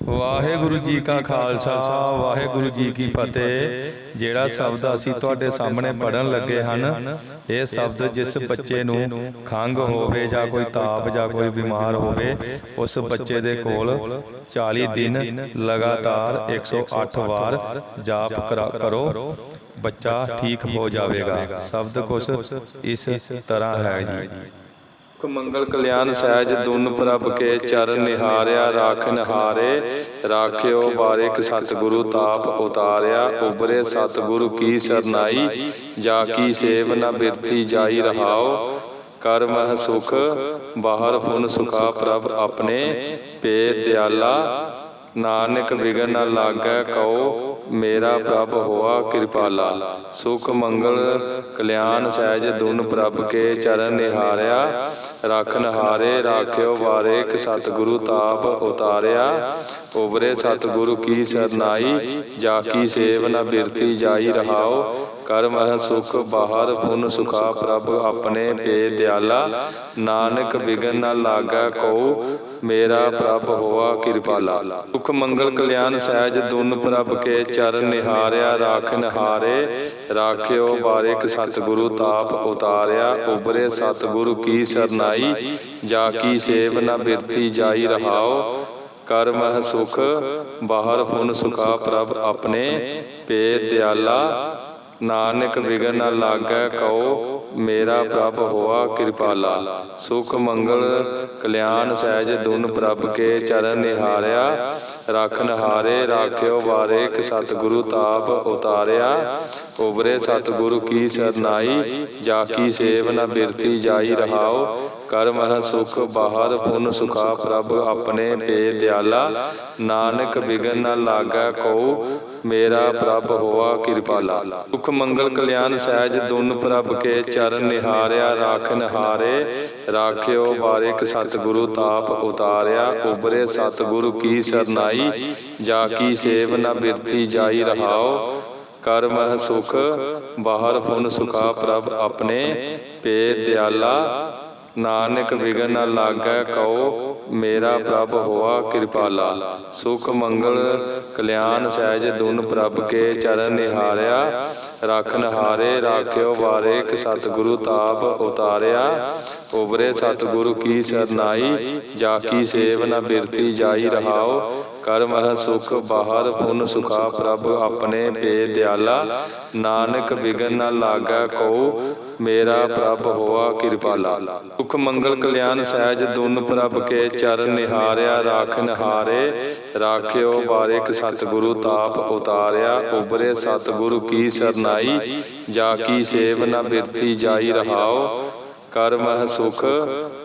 ਵਾਹਿਗੁਰੂ ਜੀ ਕਾ ਖਾਲਸਾ ਵਾਹਿਗੁਰੂ ਜੀ ਕੀ ਫਤਿਹ। ਜਿਹੜਾ ਸ਼ਬਦ ਅਸੀਂ ਤੁਹਾਡੇ ਸਾਹਮਣੇ ਪੜਨ ਲੱਗੇ ਹਨ ਇਹ ਸ਼ਬਦ ਜਿਸ ਬੱਚੇ ਨੂੰ ਖੰਗ ਹੋਵੇ ਜਾਂ ਕੋਈ ਤਾਪ ਜਾਂ ਕੋਈ ਬਿਮਾਰ ਹੋਵੇ ਉਸ ਬੱਚੇ ਦੇ ਕੋਲ 40 ਦਿਨ ਲਗਾਤਾਰ 108 ਵਾਰ ਜਾਪ ਕਰਾ- ਬੱਚਾ ਠੀਕ ਹੋ ਜਾਵੇਗਾ। ਸ਼ਬਦ ਕੁਛ ਇਸ ਤਰ੍ਹਾਂ ਹੈ ਜੀ। ਮੰਗਲ, ਕਲਿਆਣ ਸਹਿਜ ਦੁਨ ਪ੍ਰਭ ਕੇ ਚਰਨ ਨਿਹਾਰਿਆ ਰਾਖਨ ਹਾਰੇ ਰਾਖਿਓ ਬਾਰਿਕ ਸਤਿਗੁਰੂ ਤਾਪ ਉਤਾਰਿਆ ਉਬਰੇ ਸਤਿਗੁਰੂ ਕੀ ਸਰਨਾਈ, ਜਾ ਕੀ ਸੇਵ ਨ ਬਿਰਥੀ ਜਾਈ ਰਹਾਓ, ਕਰ ਮਹ ਸੁਖ, ਬਾਹਰ ਫੁਨ ਸੁਖਾ ਪ੍ਰਭ ਆਪਣੇ, ਪੇ ਦਿਆਲਾ, ਨਾਨਕ ਵਿਗਨ ਨ ਲਾਗੈ ਕਉ ਮੇਰਾ ਪ੍ਰਭ ਹੋਆ ਕਿਰਪਾਲਾ। ਸੁਖ ਮੰਗਲ ਕਲਿਆਣ ਸਹਿਜ ਦੁਨ ਪ੍ਰਭ ਕੇ ਚਰਨ ਨਿਹਾਰਿਆ। ਰਖਨ ਹਾਰੇ ਰਾਖਿਓ ਵਾਰੇਕ ਸਤਿਗੁਰੂ ਤਾਪ ਉਤਾਰਿਆ। ਉਬਰੇ ਸਤਿਗੁਰੂ ਕੀ ਸਰਨਾਈ। ਜਾ ਕੀ ਸੇਵ ਨ ਬਿਰਤੀ ਜਾਈ ਰਹਾਓ। ਕਰ ਮਹ ਸੁਖ ਬਾਹਰ, ਪੁਨ ਸੁਖਾ ਪ੍ਰਭ ਆਪਣੇ ਪੇ ਦਿਆਲਾ। ਨਾਨਕ ਵਿਗਨ ਨਾ ਲਾਗਾ ਕਉ, ਮੇਰਾ ਪ੍ਰਭ ਹੋਆ ਕਿਰਪਾਲਾ। ਸੁਖ ਮੰਗਲ ਕਲਿਆਣ ਸਹਿਜ ਦੁਨ ਪ੍ਰਭ ਕੇ ਚਰਨ ਨਿਹਾਰਿਆ ਰਾਖਨ ਹਾਰੇ ਰਾਖਿਓ ਬਾਰਿਕ ਸਤਿਗੁਰੂ ਤਾਪ ਉਤਾਰਿਆ ਉਬਰੇ ਸਤਿਗੁਰੂ ਕੀ ਸਰਨਾਈ। ਜਾ ਕੀ ਸੇਵ ਨ ਬਿਰਤੀ ਜਾਈ ਰਹਾਓ ਕਰ ਮਹ ਸੁਖ, ਬਾਹਰ ਹੁਨ ਸੁਖਾ ਪ੍ਰਭ ਆਪਣੇ ਪੇ ਦਿਆਲਾ। ਨਾਨਕ ਵਿਗਨ ਨ ਲਾਗੈ ਕਉ, ਮੇਰਾ ਪ੍ਰਭ ਹੋਆ ਕਿਰਪਾਲਾ। ਸੁਖ ਮੰਗਲ ਕਲਿਆਣ ਸਹਿਜ ਦੁਨ ਪ੍ਰਭ ਕੇ ਚਰਨ ਨਿਹਾਰਿਆ। ਰਖਨ ਹਾਰੇ ਰਾਖਿਓ ਵਾਰੇਕ ਸਤਿਗੁਰੂ ਤਾਪ ਉਤਾਰਿਆ। ਉਬਰੇ ਸਤਿਗੁਰੂ ਕੀ ਸਰਨਾਈ, ਜਾ ਕੀ ਸੇਵ ਨ ਬਿਰਤੀ ਜਾਈ ਰਹਾਓ ਕਰ ਮਹ ਸੁਖ ਬਾਹਰ ਪੁਨ ਸੁਖਾ ਪ੍ਰਭ ਆਪਣੇ ਪੇ ਦਿਆਲਾ। ਨਾਨਕ ਵਿਗਨ ਨ ਲਾਗੈ ਕਉ ਮੇਰਾ ਪ੍ਰਭ ਹੋਆ ਕਿਰਪਾਲਾ। ਸੁਖ ਮੰਗਲ, ਕਲਿਆਣ ਸਹਿਜ ਦੁਨ ਪ੍ਰਭ ਕੇ ਚਰਨ ਨਿਹਾਰਿਆ ਰਾਖਨ ਹਾਰੇ ਰਾਖਿਓ ਬਾਰਿਕ ਸਤਿਗੁਰੂ ਤਾਪ ਉਤਾਰਿਆ ਉਬਰੇ ਸਤਿਗੁਰੂ ਕੀ ਸਰਨਾਈ। ਜਾ ਕੀ ਸੇਵ ਨ ਬਿਰਤੀ ਜਾਈ ਰਹਾਓ। ਕਰ ਮਹ ਸੁਖ, ਬਾਹਰ ਪੁਨ ਸੁਖਾ ਪ੍ਰਭ ਆਪਣੇ। ਪੇ ਦਿਆਲਾ, ਨਾਨਕ ਵਿਗਨ ਨਾ ਲਾਗੈ ਕਉ। ਮੇਰਾ ਪ੍ਰਭ ਹੋਆ ਕਿਰਪਾਲਾ। ਸੁਖ ਮੰਗਲ ਕਲਿਆਣ ਸਹਿਜ ਦੁਨ ਪ੍ਰਭ ਕੇ ਚਰਨ ਨਿਹਾਰਿਆ। ਰਖਨ ਹਾਰੇ ਰਾਖਿਓ ਵਾਰੇਕ ਸਤਿਗੁਰੂ ਤਾਪ ਉਤਾਰਿਆ। ਉਬਰੇ ਸਤਿਗੁਰੂ ਕੀ ਸਰਨਾਈ। ਜਾ ਕੀ ਸੇਵ ਨ ਬਿਰਤੀ ਜਾਈ ਰਹਾਓ। ਕਰ ਮਹ ਸੁਖ ਬਾਹਰ ਪੁਨ ਸੁਖਾ ਪ੍ਰਭ ਆਪਣੇ ਪੇ ਦਿਆਲਾ। ਨਾਨਕ ਵਿਗਨ ਨ ਲਾਗੈ ਕਉ ਮੇਰਾ ਪ੍ਰਭ ਹੋਆ ਕਿਰਪਾਲਾ। ਸੁਖ ਮੰਗਲ ਕਲਿਆਣ ਸਹਿਜ ਦੁਨ ਪ੍ਰਭ ਕੇ ਚਰਨ ਨਿਹਾਰਿਆ ਰਾਖਨ ਹਾਰੇ ਰਾਖਿਓ ਬਾਰਿਕ ਸਤਿਗੁਰੂ ਤਾਪ ਉਤਾਰਿਆ ਉਬਰੇ ਸਤਿਗੁਰੂ ਕੀ ਸਰਨਾਈ। ਜਾ ਕੀ ਸੇਵ ਨ ਬਿਰਤੀ ਜਾਈ ਰਹਾਓ। ਕਰ ਮਹ ਸੁਖ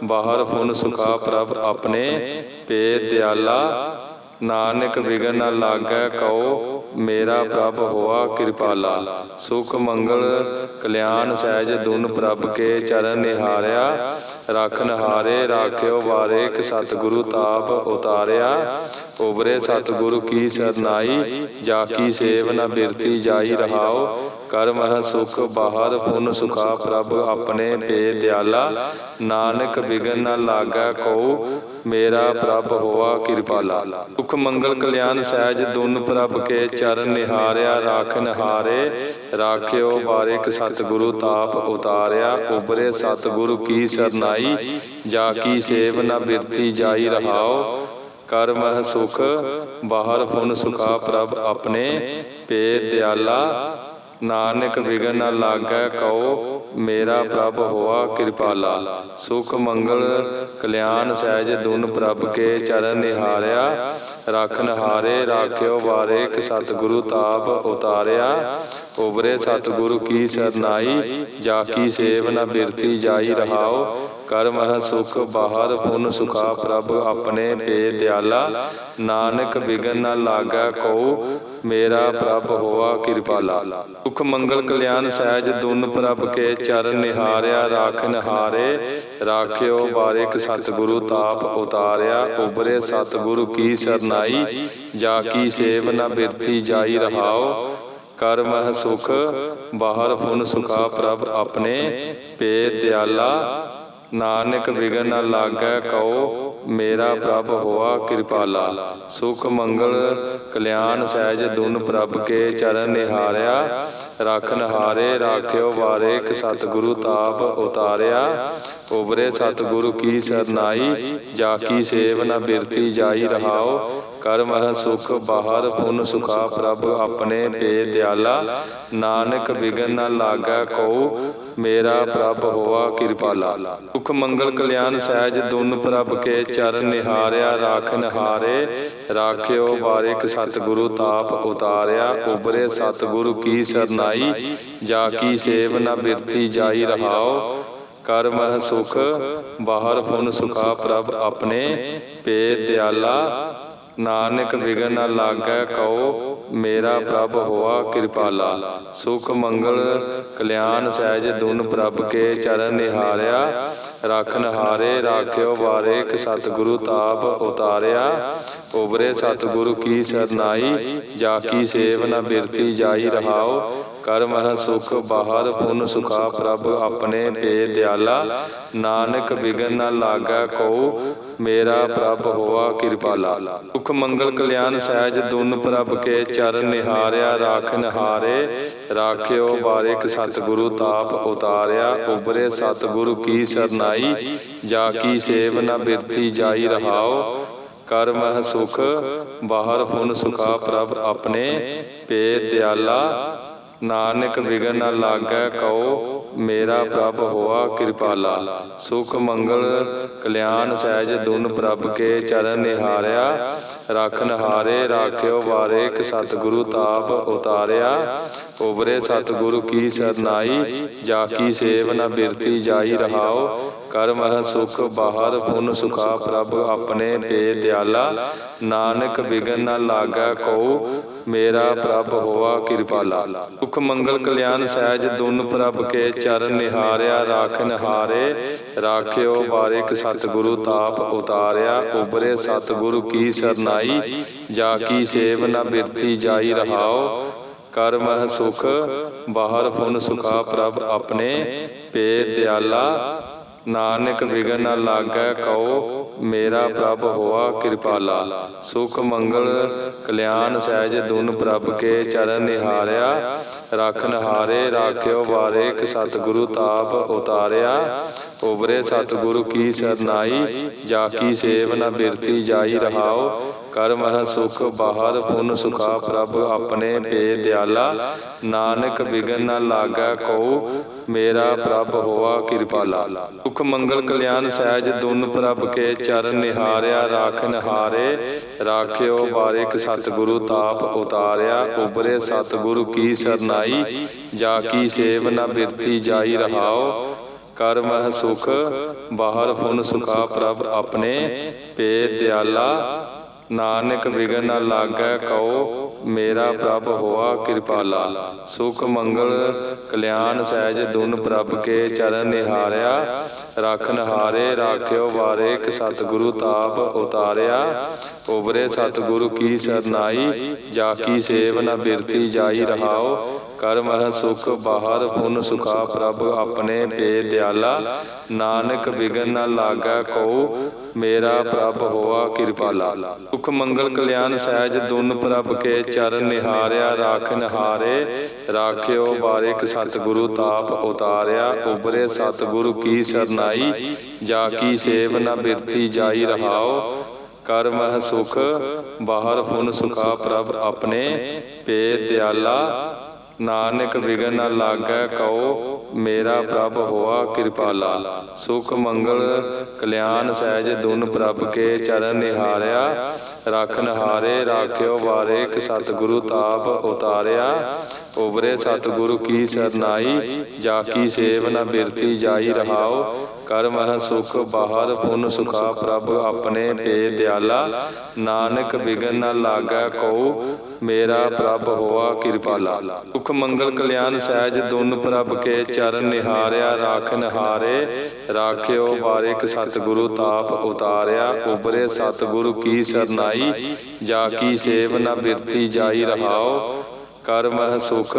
ਬਾਹਰ ਪੁਨ ਸੁਖਾ ਪ੍ਰਭ ਆਪਣੇ। ਪੇ ਦਿਆਲਾ ਨਾਨਕ ਵਿਗਨ ਨ ਲਾਗੈ ਕਉ। ਮੇਰਾ ਪ੍ਰਭ ਹੋਆ ਕਿਰਪਾਲਾ। ਸੁਖ ਮੰਗਲ ਕਲਿਆਣ ਸਹਿਜ ਦੁਨ ਪ੍ਰਭ ਕੇ ਚਰਨ ਨਿਹਾਰਿਆ। ਰਖਨ ਹਾਰੇ ਰਾਖਿਓ ਵਾਰੇਕ ਸਤਿਗੁਰੂ ਤਾਪ ਉਤਾਰਿਆ। ਉਬਰੇ ਸਤਿਗੁਰੂ ਕੀ ਸਰਨਾਈ। ਜਾ ਕੀ ਸੇਵ ਨ ਬਿਰਤੀ ਜਾਈ ਰਹਾਓ। ਕਰ ਮਹ ਸੁਖ ਬਾਹਰ, ਪੁਨ ਸੁਖਾ ਪ੍ਰਭ ਆਪਣੇ ਪੇ ਦਿਆਲਾ। ਨਾਨਕ ਵਿਗਨ ਨਾ ਲਾਗਾ ਕਉ, ਮੇਰਾ ਪ੍ਰਭ ਹੋਆ ਕਿਰਪਾਲਾ। ਸੁਖ ਮੰਗਲ ਕਲਿਆਣ ਸਹਿਜ ਦੁਨ ਪ੍ਰਭ ਕੇ ਚਰਨ ਨਿਹਾਰਿਆ ਰਾਖਨ ਹਾਰੇ ਰਾਖਿਓ ਬਾਰਿਕ ਸਤਿਗੁਰੂ ਤਾਪ ਉਤਾਰਿਆ, ਉਬਰੇ ਸਤਿਗੁਰੂ ਕੀ ਸਰਨਾਈ। ਜਾ ਕੀ ਸੇਵ ਨ ਬਿਰਤੀ ਜਾਈ ਰਹਾਓ ਕਰ ਮਹ ਸੁਖ, ਬਾਹਰ ਪੁਨ ਸੁਖਾ ਪ੍ਰਭ ਆਪਣੇ ਪੇ ਦਿਆਲਾ। ਨਾਨਕ ਵਿਗਨ ਨ ਲਾਗੈ ਕਉ, ਮੇਰਾ ਪ੍ਰਭ ਹੋਆ ਕਿਰਪਾਲਾ। ਸੁਖ ਮੰਗਲ ਕਲਿਆਣ ਸਹਿਜ ਦੁਨ ਪ੍ਰਭ ਕੇ ਚਰਨ ਨਿਹਾਰਿਆ। ਰਖਨ ਹਾਰੇ ਰਾਖਿਓ ਵਾਰੇਕ ਸਤਿਗੁਰੂ ਤਾਪ ਉਤਾਰਿਆ। ਉਬਰੇ ਸਤਿਗੁਰੂ ਕੀ ਸਰਨਾਈ, ਜਾ ਕੀ ਸੇਵ ਨ ਬਿਰਤੀ ਜਾਈ ਰਹਾਓ ਕਰਮ ਮਹ ਸੁਖ, ਬਾਹਰ ਪੁਨ ਸੁਖਾ ਪ੍ਰਭ ਆਪਣੇ ਪੇ ਦਿਆਲਾ। ਨਾਨਕ ਵਿਗਨ ਨ ਲਾਗੈ ਕਉ ਮੇਰਾ ਪ੍ਰਭ ਹੋਆ ਕਿਰਪਾਲਾ। ਸੁਖ, ਮੰਗਲ, ਕਲਿਆਣ ਸਹਿਜ ਦੁਨ ਪ੍ਰਭ ਕੇ ਚਰਨ ਨਿਹਾਰਿਆ ਰਾਖਨ ਹਾਰੇ ਰਾਖਿਓ ਬਾਰਿਕ ਸਤਿਗੁਰੂ ਤਾਪ ਉਤਾਰਿਆ ਉਬਰੇ ਸਤਿਗੁਰੂ ਕੀ ਸਰਨਾਈ, ਜਾ ਕੀ ਸੇਵ ਨ ਬਿਰਤੀ ਜਾਈ ਰਹਾਓ। ਕਰ ਮਹ ਸੁਖ, ਬਾਹਰ ਪੁਨ ਸੁਖਾ ਪ੍ਰਭ ਆਪਣੇ, ਪੇ ਦਿਆਲਾ, ਨਾਨਕ ਵਿਗਨ ਨਾ ਲਾਗੈ ਕਉ ਮੇਰਾ ਪ੍ਰਭ ਹੋਆ ਕਿਰਪਾਲਾ। ਸੁਖ ਮੰਗਲ ਕਲਿਆਣ ਸਹਿਜ ਦੁਨ ਪ੍ਰਭ ਕੇ ਚਰਨ ਨਿਹਾਰਿਆ। ਰਖਨ ਹਾਰੇ ਰਾਖਿਓ ਵਾਰੇਕ ਸਤਿਗੁਰੂ ਤਾਪ ਉਤਾਰਿਆ। ਉਬਰੇ ਸਤਿਗੁਰੂ ਕੀ ਸਰਨਾਈ। ਜਾ ਕੀ ਸੇਵ ਨ ਬਿਰਤੀ ਜਾਈ ਰਹਾਓ। ਕਰ ਮਹ ਸੁਖ ਬਾਹਰ ਪੁਨ ਸੁਖਾ ਪ੍ਰਭ ਆਪਣੇ ਪੇ ਦਿਆਲਾ। ਨਾਨਕ ਬਿਗਨ ਨ ਲਾਗੈ ਕਉ ਮੇਰਾ ਪ੍ਰਭ ਹੋਆ ਕਿਰਪਾਲਾ। ਸੁਖ ਮੰਗਲ, ਕਲਿਆਣ ਸਹਿਜ ਦੁਨ ਪ੍ਰਭ ਕੇ ਚਰਨ ਨਿਹਾਰਿਆ ਰਾਖਨ ਹਾਰੇ ਰਾਖਿਓ ਵਾਰਿਕ ਸਤਿਗੁਰੂ ਤਾਪ ਉਤਾਰਿਆ ਉਬਰੇ ਸਤਿਗੁਰੂ ਕੀ ਸਰਨਾਈ, ਜਾ ਕੀ ਸੇਵ ਨ ਬਿਰਤੀ ਜਾਈ ਰਹਾਓ। ਕਰ ਮਹ ਸੁਖ, ਬਾਹਰ ਫੁਨ ਸੁਖਾ ਪ੍ਰਭ ਆਪਣੇ, ਪੇ ਦਿਆਲਾ, ਨਾਨਕ ਵਿਗਨ ਨਾ ਲਾਗੈ ਕਉ ਮੇਰਾ ਪ੍ਰਭ ਹੋਆ ਕਿਰਪਾਲਾ। ਸੁਖ ਮੰਗਲ ਕਲਿਆਣ ਸਹਿਜ ਦੁਨ ਪ੍ਰਭ ਕੇ ਚਰਨ ਨਿਹਾਰਿਆ। ਰਖਨ ਹਾਰੇ ਰਾਖਿਓ ਵਾਰੇਕ ਸਤਿਗੁਰੂ ਤਾਪ ਉਤਾਰਿਆ। ਉਬਰੇ ਸਤਿਗੁਰੂ ਕੀ ਸਰਨਾਈ। ਜਾ ਕੀ ਸੇਵ ਨ ਬਿਰਤੀ ਜਾਈ ਰਹਾਓ। ਕਰ ਮਹ ਸੁਖ ਬਾਹਰ ਪੁਨ ਸੁਖਾ ਪ੍ਰਭ ਆਪਣੇ ਪੇ ਦਿਆਲਾ। ਨਾਨਕ ਬਿਗਨ ਨ ਲਾਗੈ ਕਉ ਮੇਰਾ ਪ੍ਰਭ ਹੋਆ, ਕਿਰਪਾਲਾ। ਸੁਖ ਮੰਗਲ, ਕਲਿਆਣ ਸਹਿਜ ਦੁਨ ਪ੍ਰਭ ਕੇ ਚਰਨ ਨਿਹਾਰਿਆ ਰਾਖਨ ਹਾਰੇ ਰਾਖਿਓ ਬਾਰਿਕ ਸਤਿਗੁਰੂ ਤਾਪ ਉਤਾਰਿਆ ਉਬਰੇ ਸਤਿਗੁਰੂ ਕੀ ਸਰਨਾਈ। ਜਾ ਕੀ ਸੇਵ ਨ ਬਿਰਤੀ ਜਾਈ ਰਹਾਓ। ਕਰ ਮਹ ਸੁਖ, ਬਾਹਰ ਪੁਨ ਸੁਖਾ ਪ੍ਰਭ ਆਪਣੇ। ਪੇ ਦਿਆਲਾ, ਨਾਨਕ ਵਿਗਨ ਨਾ ਲਾਗੈ ਕਉ। ਮੇਰਾ ਪ੍ਰਭ ਹੋਆ ਕਿਰਪਾਲਾ। ਸੁਖ ਮੰਗਲ ਕਲਿਆਣ ਸਹਿਜ ਦੁਨ ਪ੍ਰਭ ਕੇ ਚਰਨ ਨਿਹਾਰਿਆ। ਰਖਨ ਹਾਰੇ ਰਾਖਿਓ ਵਾਰੇਕ ਸਤਿਗੁਰੂ ਤਾਪ ਉਤਾਰਿਆ। ਉਬਰੇ ਸਤਿਗੁਰੂ ਕੀ ਸਰਨਾਈ। ਜਾ ਕੀ ਸੇਵ ਨ ਬਿਰਤੀ ਜਾਈ ਰਹਾਓ। ਕਰ ਮਹ ਸੁਖ ਬਾਹਰ ਪੁਨ ਸੁਖਾ ਪ੍ਰਭ ਆਪਣੇ ਪੇ ਦਿਆਲਾ। ਨਾਨਕ ਬਿਗਨ ਨ ਲਾਗੈ ਕਉ ਮੇਰਾ ਪ੍ਰਭ ਹੋਆ ਕਿਰਪਾਲਾ। ਸੁਖ ਮੰਗਲ, ਕਲਿਆਣ ਸਹਿਜ ਦੁਨ ਪ੍ਰਭ ਕੇ ਚਰਨ ਨਿਹਾਰਿਆ ਰਾਖਨ ਹਾਰੇ ਰਾਖਿਓ ਬਾਰਿਕ ਸਤਿਗੁਰੂ ਤਾਪ ਉਤਾਰਿਆ ਉਬਰੇ ਸਤਿਗੁਰੂ ਕੀ ਸਰਨਾਈ। ਜਾ ਕੀ ਸੇਵ ਨ ਬਿਰਤੀ ਜਾਈ ਰਹਾਓ। ਕਰ ਮਹ ਸੁਖ, ਬਾਹਰ ਫੁਨ ਸੁਖਾ ਪ੍ਰਭ ਆਪਣੇ। ਪੇ ਦਿਆਲਾ, ਨਾਨਕ ਵਿਗਨ ਨਾ ਲਾਗੈ ਕਉ। ਮੇਰਾ ਪ੍ਰਭ ਹੋਆ ਕਿਰਪਾਲਾ। ਸੁਖ ਮੰਗਲ ਕਲਿਆਣ ਸਹਿਜ ਦੁਨ ਪ੍ਰਭ ਕੇ ਚਰਨ ਨਿਹਾਰਿਆ। ਰਖਨ ਹਾਰੇ ਰਾਖਿਓ ਵਾਰੇਕ ਸਤਿਗੁਰੂ ਤਾਪ ਉਤਾਰਿਆ। ਉਬਰੇ ਸਤਿਗੁਰੂ ਕੀ ਸਰਨਾਈ ਜਾ ਕੀ ਸੇਵ ਨ ਬਿਰਤੀ ਜਾਈ ਰਹਾਓ। ਕਰ ਮਹ ਸੁਖ ਬਾਹਰ ਪੁਨ ਸੁਖਾ ਪ੍ਰਭ ਆਪਣੇ ਪੇ ਦਿਆਲਾ। ਨਾਨਕ ਬਿਗਨ ਨ ਲਾਗੈ ਕਉ। ਮੇਰਾ ਪ੍ਰਭ ਹੋਆ ਕਿਰਪਾਲਾ। ਸੁਖ ਮੰਗਲ, ਕਲਿਆਣ ਸਹਿਜ ਦੁਨ ਪ੍ਰਭ ਕੇ ਚਰਨ ਨਿਹਾਰਿਆ ਰਾਖਨ ਹਾਰੇ ਰਾਖਿਓ ਬਾਰਿਕ ਸਤਿਗੁਰੂ ਤਾਪ ਉਤਾਰਿਆ ਉਬਰੇ ਸਤਿਗੁਰੂ ਕੀ ਸਰਨਾਈ। ਜਾ ਕੀ ਸੇਵ ਨ ਬਿਰਤੀ ਜਾਈ ਰਹਾਓ। ਕਰ ਮਹ ਸੁਖ, ਬਾਹਰ ਫੁਨ ਸੁਖਾ ਪ੍ਰਭ ਆਪਣੇ। ਪੇ ਦਿਆਲਾ, ਨਾਨਕ ਵਿਗਨ ਨਾ ਲਾਗੈ ਕਉ। ਮੇਰਾ ਪ੍ਰਭ ਹੋਆ ਕਿਰਪਾਲਾ। ਸੁਖ, ਮੰਗਲ, ਕਲਿਆਣ ਸਹਿਜ ਦੁਨ ਪ੍ਰਭ ਕੇ ਚਰਨ ਨਿਹਾਰਿਆ। ਰਖਨ ਹਾਰੇ ਰਾਖਿਓ ਵਾਰੇਕ ਸਤਿਗੁਰੂ ਤਾਪ ਉਤਾਰਿਆ। ਉਬਰੇ ਸਤਿਗੁਰੂ ਕੀ ਸਰਨਾਈ, ਜਾ ਕੀ ਸੇਵ ਨ ਬਿਰਤੀ ਜਾਈ ਰਹਾਓ। ਕਰ ਮਹ ਸੁਖ ਬਾਹਰ ਪੁਨ ਸੁਖਾ ਪ੍ਰਭ ਆਪਣੇ ਪੇ ਦਿਆਲਾ। ਨਾਨਕ ਬਿਗਨ ਨਾ ਲਾਗਾ ਕਉ, ਮੇਰਾ ਪ੍ਰਭ ਹੋਆ ਕਿਰਪਾਲਾ। ਸੁਖ ਮੰਗਲ ਕਲਿਆਣ ਸਹਿਜ ਦੁਨ ਪ੍ਰਭ ਕੇ ਚਰਨ ਨਿਹਾਰਿਆ, ਰਾਖ ਨਿਹਾਰੇ। ਰਾਖਿਓ ਬਾਰਿਕ ਸਤਿਗੁਰੂ ਤਾਪ ਉਤਾਰਿਆ, ਉਬਰੇ ਸਤਿਗੁਰੂ ਕੀ ਸਰਨਾਈ। ਜਾ ਕੀ ਸੇਵ ਨ ਬਿਰਤੀ ਜਾਈ ਰਹਾਓ ਕਰ ਮਹ ਸੁਖ ਬਾਹਰ ਪੁਨ ਸੁਖਾ ਪ੍ਰਭ ਆਪਣੇ ਪੇ ਦਿਆਲਾ। ਨਾਨਕ ਵਿਗਨ ਨ ਲਾਗੈ ਕਉ, ਮੇਰਾ ਪ੍ਰਭ ਹੋਆ ਕਿਰਪਾਲਾ। ਸੁਖ ਮੰਗਲ ਕਲਿਆਣ ਸਹਿਜ ਦੁਨ ਪ੍ਰਭ ਕੇ ਚਰਨ ਨਿਹਾਰਿਆ। ਰਖਨ ਹਾਰੇ ਰਾਖਿਓ ਵਾਰੇਕ ਸਤਿਗੁਰੂ ਤਾਪ ਉਤਾਰਿਆ। ਉਬਰੇ ਸਤਿਗੁਰੂ ਕੀ ਸਰਨਾਈ, ਜਾ ਕੀ ਸੇਵ ਨ ਬਿਰਤੀ ਜਾਈ ਰਹਾਓ ਕਰ ਮਹ ਸੁਖ ਬਾਹਰ, ਪੁਨ ਸੁਖਾ ਪ੍ਰਭ ਆਪਣੇ ਪੇ ਦਿਆਲਾ। ਨਾਨਕ ਬਿਗਨ ਨ ਲਾਗੈ ਕਉ ਮੇਰਾ ਪ੍ਰਭ ਹੋਆ ਕਿਰਪਾਲਾ। ਸੁਖ ਮੰਗਲ, ਕਲਿਆਣ ਸਹਿਜ ਦੁਨ ਪ੍ਰਭ ਕੇ ਚਰਨ ਨਿਹਾਰਿਆ ਰਾਖਨ ਹਾਰੇ ਰਾਖਿਓ ਬਾਰਿਕ ਸਤਿਗੁਰੂ ਤਾਪ ਉਤਾਰਿਆ ਉਬਰੇ ਸਤਿਗੁਰੂ ਕੀ ਸਰਨਾਈ। ਜਾ ਕੀ ਸੇਵ ਨ ਬਿਰਤੀ ਜਾਈ ਰਹਾਓ। ਕਰ ਮਹ ਸੁਖ,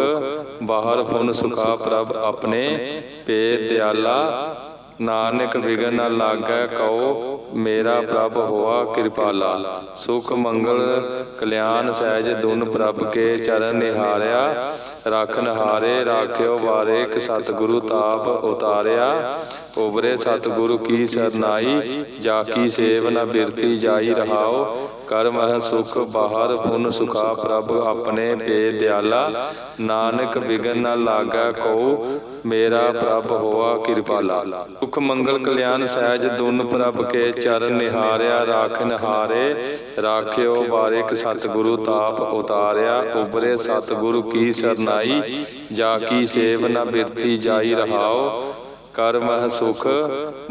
ਬਾਹਰ ਪੁਨ ਸੁਖਾ ਪ੍ਰਭ ਆਪਣੇ। ਪੇ ਦਿਆਲਾ, ਨਾਨਕ ਵਿਗਨ ਨਾ ਲਾਗੈ ਕਉ। ਮੇਰਾ ਪ੍ਰਭ ਹੋਆ ਕਿਰਪਾਲਾ। ਸੁਖ, ਮੰਗਲ, ਕਲਿਆਣ ਸਹਿਜ ਦੁਨ ਪ੍ਰਭ ਕੇ ਚਰਨ ਨਿਹਾਰਿਆ। ਰਾਖਨ ਹਾਰੇ ਰਾਖਿਓ ਵਾਰੇਕ ਸਤਿਗੁਰੂ ਤਾਪ ਉਤਾਰਿਆ। ਉਬਰੇ ਸਤਿਗੁਰੂ ਕੀ ਸਰਨਾਈ, ਜਾ ਕੀ ਸੇਵ ਨ ਬਿਰਤੀ ਜਾਈ ਰਹਾਓ। ਕਰ ਮਹ ਸੁਖ, ਬਾਹਰ ਪੁਨ ਸੁਖਾ ਪ੍ਰਭ ਆਪਣੇ ਪੇ ਦਿਆਲਾ। ਨਾਨਕ ਵਿਗਨ ਨਾ ਲਾਗਾ ਕੋ ਮੇਰਾ ਪ੍ਰਭ ਹੋਆ ਕਿਰਪਾਲਾ। ਸੁਖ ਮੰਗਲ ਕਲਿਆਣ ਸਹਿਜ ਦੁਨ ਪ੍ਰਭ ਕੇ ਚਰਨ ਨਿਹਾਰਿਆ, ਰਾਖ ਨਿਹਾਰੇ। ਰਾਖਿਓ ਬਾਰਿਕ ਸਤਿਗੁਰੂ ਤਾਪ ਉਤਾਰਿਆ, ਉਬਰੇ ਸਤਿਗੁਰੂ ਕੀ ਸਰਨਾਈ। ਜਾ ਕੀ ਸੇਵ ਨ ਬਿਰਤੀ ਜਾਈ ਰਹਾਓ ਕਰ ਮਹ ਸੁਖ,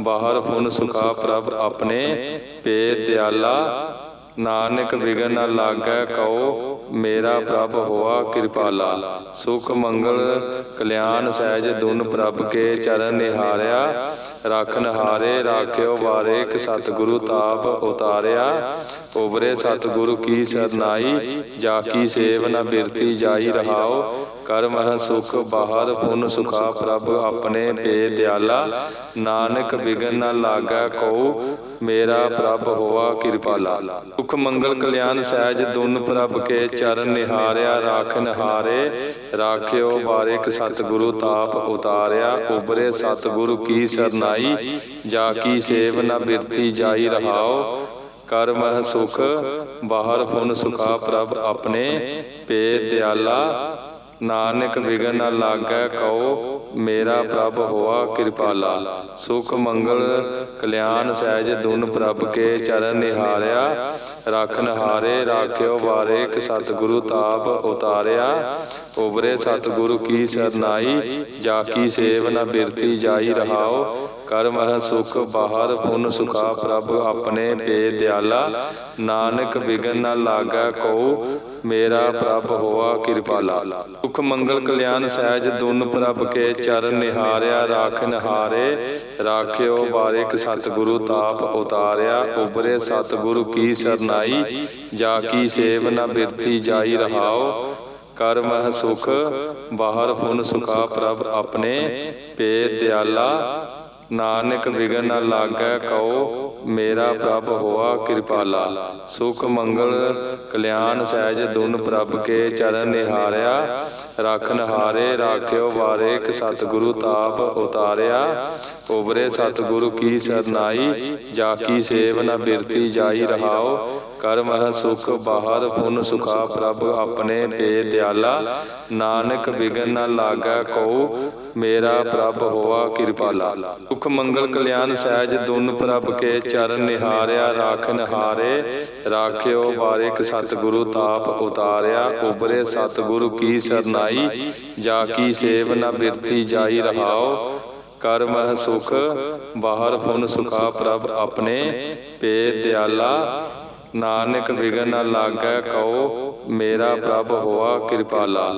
ਬਾਹਰ ਪੁਨ ਸੁਖਾ ਪ੍ਰਭ ਆਪਣੇ ਪੇ ਦਿਆਲਾ। ਨਾਨਕ ਵਿਗਨ ਨ ਲਾਗੈ ਕਉ, ਮੇਰਾ ਪ੍ਰਭ ਹੋਆ ਕਿਰਪਾਲਾ। ਸੁਖ ਮੰਗਲ ਕਲਿਆਣ ਸਹਿਜ ਦੁਨ ਪ੍ਰਭ ਕੇ ਚਰਨ ਨਿਹਾਰਿਆ। ਰਾਖਨ ਹਾਰੇ ਰਾਖਿਓ ਵਾਰੇਕ ਸਤਿਗੁਰੂ ਤਾਪ ਉਤਾਰਿਆ। ਉਬਰੇ ਸਤਿਗੁਰੂ ਕੀ ਸਰਨਾਈ, ਜਾ ਕੀ ਸੇਵ ਨ ਬਿਰਤੀ ਜਾਈ ਰਹਾਓ ਕਰਮ ਮਹ ਸੁਖ ਬਾਹਰ, ਪੁਨ ਸੁਖਾ ਪ੍ਰਭ ਆਪਣੇ ਪੇ ਦਿਆਲਾ। ਨਾਨਕ ਵਿਗਨ ਨ ਲਾਗਾ ਕਉ ਮੇਰਾ ਪ੍ਰਭ ਹੋਆ ਕਿਰਪਾਲਾ। ਸੁਖ ਮੰਗਲ, ਕਲਿਆਣ ਸਹਿਜ ਦੁਨ ਪ੍ਰਭ ਕੇ ਚਰਨ ਨਿਹਾਰਿਆ ਰਾਖਨ ਹਾਰੇ ਰਾਖਿਓ ਬਾਰਿਕ ਸਤਿਗੁਰੂ ਤਾਪ ਉਤਾਰਿਆ ਉਬਰੇ ਸਤਿਗੁਰੂ ਕੀ ਸਰਨਾਈ। ਜਾ ਕੀ ਸੇਵ ਨ ਬਿਰਤੀ ਜਾਈ ਰਹਾਓ। ਕਰ ਮਹ ਸੁਖ, ਬਾਹਰ ਪੁਨ ਸੁਖਾ ਪ੍ਰਭ ਆਪਣੇ। ਪੇ ਦਿਆਲਾ, ਨਾਨਕ ਵਿਗਨ ਨਾ ਲਾਗੈ ਕਉ। ਮੇਰਾ ਪ੍ਰਭ ਹੋਆ ਕਿਰਪਾਲਾ। ਸੁਖ, ਮੰਗਲ, ਕਲਿਆਣ ਸਹਿਜ ਦੁਨ ਪ੍ਰਭ ਕੇ ਚਰਨ ਨਿਹਾਰਿਆ। ਰਾਖਨ ਹਾਰੇ ਰਾਖਿਓ ਵਾਰੇਕ ਸਤਿਗੁਰੂ ਤਾਪ ਉਤਾਰਿਆ। ਉਬਰੇ ਸਤਿਗੁਰੂ ਕੀ ਸਰਨਾਈ, ਜਾ ਕੀ ਸੇਵ ਨ ਬਿਰਤੀ ਜਾਈ ਰਹਾਓ। ਕਰਮ ਮਹ ਸੁਖ, ਬਾਹਰ ਪੁਨ ਸੁਖਾ ਪ੍ਰਭ ਆਪਣੇ ਪੇ ਦਿਆਲਾ। ਨਾਨਕ ਵਿਗਨ ਨ ਲਾਗਾ ਕਉ ਮੇਰਾ ਪ੍ਰਭ ਹੋਆ ਕਿਰਪਾਲਾ। ਸੁਖ ਮੰਗਲ ਕਲਿਆਣ ਸਹਿਜ ਦੁਨ ਪ੍ਰਭ ਕੇ ਚਰਨ ਨਿਹਾਰਿਆ ਰਾਖਨ ਹਾਰੇ ਰਾਖਿਓ ਬਾਰਿਕ ਸਤਿਗੁਰੂ ਤਾਪ ਉਤਾਰਿਆ। ਉਬਰੇ ਸਤਿਗੁਰੂ ਕੀ ਸਰਨਾਈ। ਜਾ ਕੀ ਸੇਵ ਨ ਬਿਰਤੀ ਜਾਈ ਰਹਾਓ। ਕਰ ਮਹ ਸੁਖ ਬਾਹਰ ਪੁਨ ਸੁਖਾ ਪ੍ਰਭ ਆਪਣੇ। ਪੇ ਦਿਆਲਾ ਨਾਨਕ ਵਿਗਨ ਨ ਲਾਗੈ ਕਉ। ਮੇਰਾ ਪ੍ਰਭ ਹੋਆ ਕਿਰਪਾਲਾ। ਸੁਖ, ਮੰਗਲ, ਕਲਿਆਣ ਸਹਿਜ ਦੁਨ ਪ੍ਰਭ ਕੇ ਚਰਨ ਨਿਹਾਰਿਆ। ਰਾਖਨ ਹਾਰੇ ਰਾਖਿਓ ਵਾਰੇਕ ਸਤਿਗੁਰੂ ਤਾਪ ਉਤਾਰਿਆ। ਉਬਰੇ ਸਤਿਗੁਰੂ ਕੀ ਸਰਨਾਈ, ਜਾ ਕੀ ਸੇਵ ਨ ਬਿਰਤੀ ਜਾਈ ਰਹਾਓ। ਕਰ ਮਹ ਸੁਖ, ਬਾਹਰ ਪੁਨ ਸੁਖਾ ਪ੍ਰਭ ਆਪਣੇ ਪੇ ਦਿਆਲਾ। ਨਾਨਕ ਵਿਗਨ ਨ ਲਾਗਾ ਕਉ ਮੇਰਾ ਪ੍ਰਭ ਹੋਆ ਕਿਰਪਾਲਾ। ਸੁਖ ਮੰਗਲ ਕਲਿਆਣ ਸਹਿਜ ਦੁਨ ਪ੍ਰਭ ਕੇ ਚਰਨ ਨਿਹਾਰਿਆ ਰਾਖਨ ਹਾਰੇ ਰਾਖਿਓ ਬਾਰਿਕ ਸਤਿਗੁਰੂ ਤਾਪ ਉਤਾਰਿਆ। ਉਬਰੇ ਸਤਿਗੁਰੂ ਕੀ ਸਰਨਾਈ। ਜਾ ਕੀ ਸੇਵ ਨ ਬਿਰਤੀ ਜਾਈ ਰਹਾਓ। ਕਰ ਮਹ ਸੁਖ ਬਾਹਰ ਪੁਨ ਸੁਖਾ ਪ੍ਰਭ ਆਪਣੇ। ਪੇ ਦਿਆਲਾ ਨਾਨਕ ਵਿਗਨ ਨ ਲਾਗੈ ਕਉ ਮੇਰਾ ਪ੍ਰਭ ਹੋਆ ਕਿਰਪਾਲਾ।